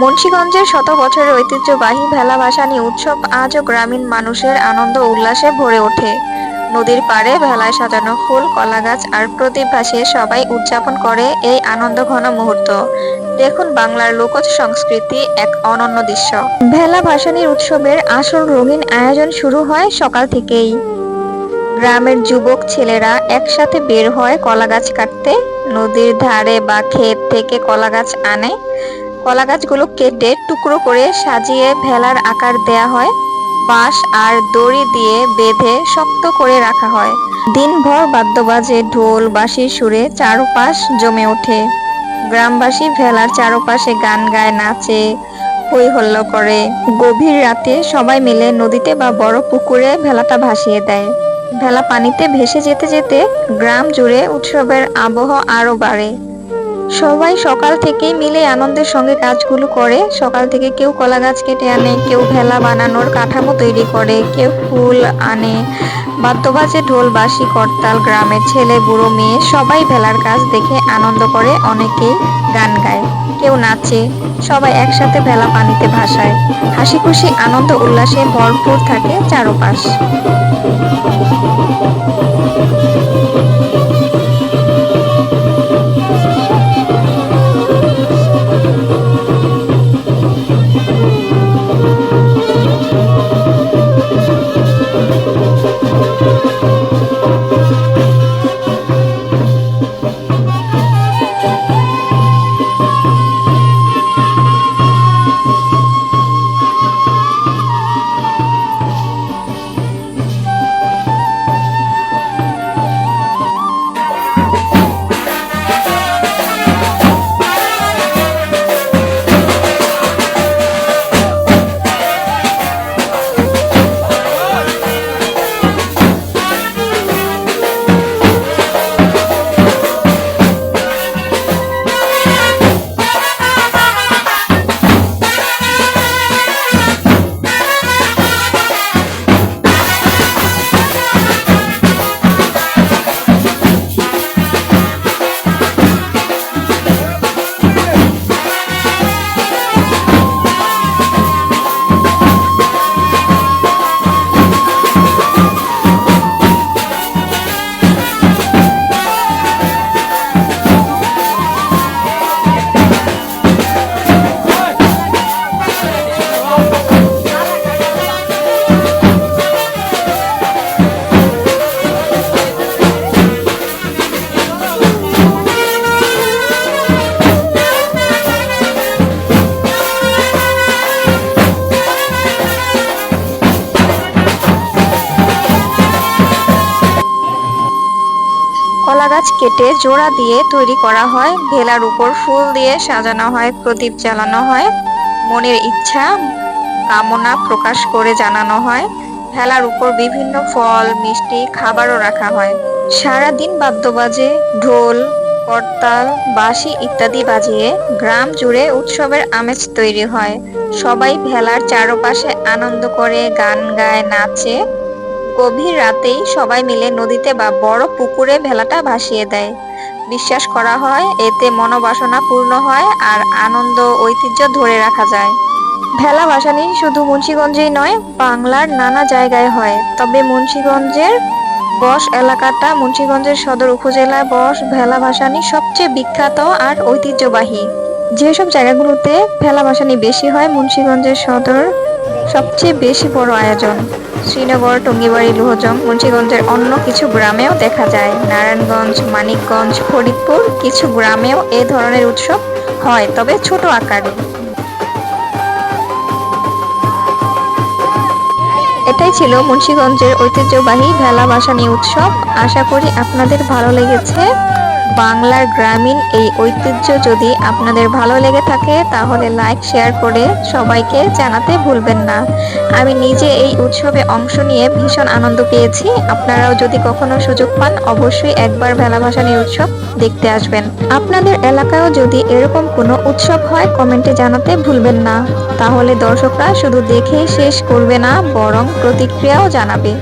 মুন্সিগঞ্জের শত বছরের ঐতিহ্যবাহী ভেলা ভাসানী উৎসব আজও গ্রামীণ মানুষের আনন্দ উল্লাসে ভরে ওঠে। নদীর পাড়ে ভেলায় সাজানো ফুল, কলাগাছ আর প্রদীপ ভাসিয়ে সবাই উদযাপন করে এই আনন্দ ঘন মুহূর্ত। দেখুন বাংলার লোকজ সংস্কৃতি এক অনন্য দৃশ্য। ভেলা ভাসানীর উৎসবের আসল রঙিন আয়োজন শুরু হয় সকাল থেকেই। গ্রামের যুবক ছেলেরা একসাথে বের হয় কলাগাছ কাটতে। নদীর ধারে বা ক্ষেত থেকে কলাগাছ আনে। কলা গাছগুলো কেটে টুকরো করে সাজিয়ে ভেলার আকার দেয়া হয়, বাঁশ আর দড়ি দিয়ে বেঁধে শক্ত করে রাখা হয়। দিনভর বাদ্যবাজে ঢোল, বাঁশির সুরে চারপাশ জমে ওঠে। গ্রামবাসী ভেলার চারপাশে গান গায়, নাচে হই হল্লা করে। গভীর রাতে সবাই মিলে নদীতে বা বড় পুকুরে ভেলাটা ভাসিয়ে দেয়। ভেলা পানিতে ভেসে যেতে যেতে গ্রাম জুড়ে উৎসবের আবহ আরও বাড়ে। সবাই সকাল থেকেই মিলে আনন্দের সঙ্গে কাজগুলো করে। সকাল থেকে কেউ কলা গাছ কেটে আনে, কেউ ভেলা বানানোর কাঠামো তৈরি করে, কেউ ফুল আনে। বাদ্যবাজে ঢোল বাসি করতাল, গ্রামের ছেলে, বুড়ো, মেয়ে সবাই ভেলার কাজ দেখে আনন্দ করে, অনেকেই গান গায়, কেউ নাচে, সবাই একসাথে ভেলা পানিতে ভাসায়। হাসি খুশি আনন্দ, উল্লাসে ভরপুর থাকে চারপাশ। কলা গাছ কেটে জোড়া দিয়ে তৈরি করা হয়। ভেলার উপর ফুল দিয়ে সাজানো হয়, প্রদীপ জ্বালানো হয়। মনের ইচ্ছা, কামনা প্রকাশ করে জানানো হয়। ভেলার উপর বিভিন্ন ফল, মিষ্টি, খাবারও রাখা হয়। সারাদিন বাদ্য বাজে ঢোল, করতাল, বাঁশি ইত্যাদি বাজিয়ে গ্রাম জুড়ে উৎসবের আমেজ তৈরি হয়। সবাই ভেলার চারপাশে আনন্দ করে, গান গায়, নাচে গভীর রাতেই সবাই মিলে নদীতে বা বড় পুকুরে ভেলাটা ভাসিয়ে দেয়। বিশ্বাস করা হয়, এতে মনোবাসনা পূর্ণ হয় আর আনন্দ ঐতিহ্য ধরে রাখা যায়। ভেলা ভাসানি শুধু মুন্সিগঞ্জেই নয়, বাংলার নানা জায়গায় হয়। তবে মুন্সিগঞ্জের বস এলাকাটা মুন্সিগঞ্জের সদর উপজেলায় বস, ভেলা ভাসানি সবচেয়ে বিখ্যাত আর ঐতিহ্যবাহী। যেসব জায়গাগুলোতে ভেলা ভাসানি বেশি হয়, মুন্সিগঞ্জের সদর সবচেয়ে বেশি বড় আয়োজন। শ্রীনগর, টঙ্গিবাড়ি, লোহজং, মুন্সিগঞ্জের অন্য কিছু গ্রামেও দেখা যায়। নারায়ণগঞ্জ, মানিকগঞ্জ, ফরিদপুর কিছু গ্রামেও এ ধরনের উৎসব হয়, তবে ছোট আকারে। এটাই ছিল মুন্সিগঞ্জের ঐতিহ্যবাহী ভেলা ভাসানী উৎসব। আশা করি আপনাদের ভালো লেগেছে। বাংলার গ্রামীণ এই ঐতিহ্য যদি আপনাদের ভালো লেগে থাকে, তাহলে লাইক শেয়ার করে সবাইকে জানাতে ভুলবেন না। আমি নিজে এই উৎসবে অংশ নিয়ে ভীষণ আনন্দ পেয়েছি। আপনারাও যদি কখনো সুযোগ পান, অবশ্যই একবার ভেলা ভাসানী উৎসব দেখতে আসবেন। আপনাদের এলাকায়ও যদি এরকম কোনো উৎসব হয় কমেন্টে জানাতে ভুলবেন না। তাহলে দর্শকরা শুধু দেখেই শেষ করবে না, বরং প্রতিক্রিয়াও জানাবে।